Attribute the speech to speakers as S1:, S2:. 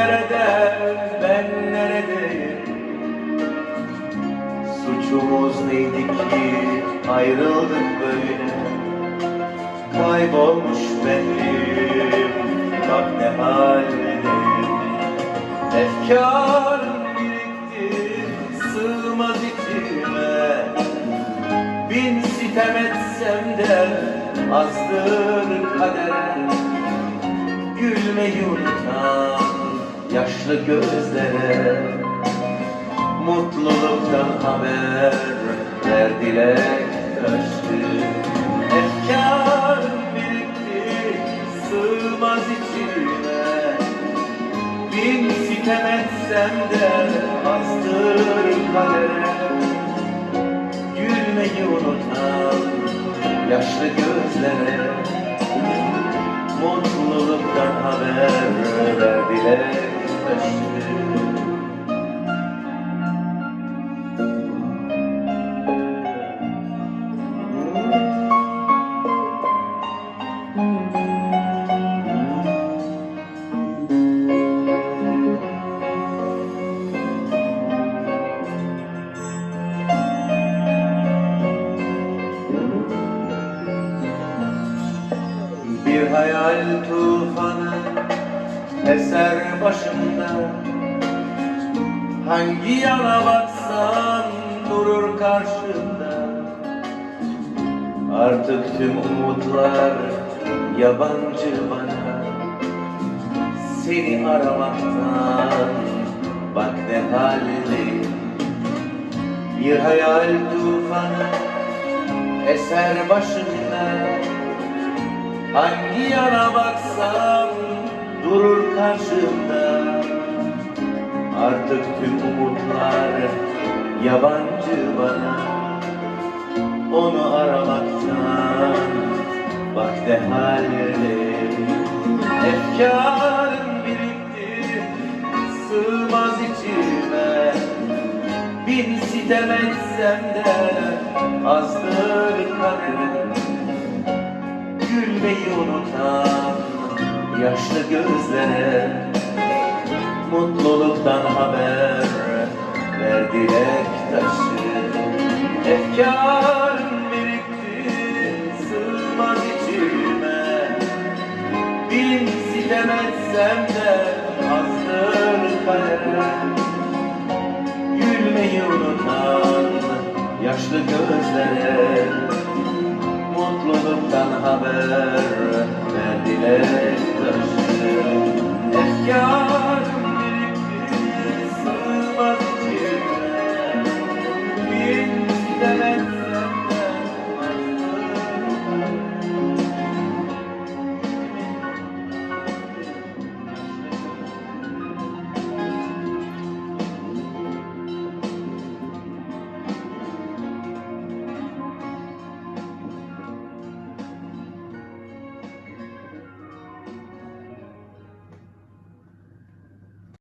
S1: nerede, ben neredeyim? Suçumuz neydi ki ayrıldık böyle? Kaybolmuş benliğim, bak ne haldeyim. Efkarım birikti, sığmaz içime. Bin sitem etsem de azdır kadere. Gülmeyi unutan yaşlı gözlere Mutluluktan haber verdiler taşı Efkarım birikti sığmaz içime. Bin sitem etsem de azdır kadere Gülmeyi unutan yaşlı gözlere. Mutluluktan haber taşı Bir hayal tufanı eser başımda. Hangi yana baksan durur karşımda. Artık tüm umutlar yabancı bana. Seni aramaktan bak ne haldeyim Bir hayal tufanı eser başımda. Hangi yana baksam karşımda. Artık tüm umutlar yabancı bana. Onu aramaktan bak ne haldeyim Efkarım birikti sığmaz içime. Bin sitem etsem de azdır kaderim. Gülmeyi unutan yaşlı gözlere Mutluluktan haber ver dilek taşı. Efkarım birikti sığmaz içime. Bin sitem etsem de azdır kadere Gülmeyi unutan yaşlı gözlere Mutluluktan haber verdiler taşı Efkar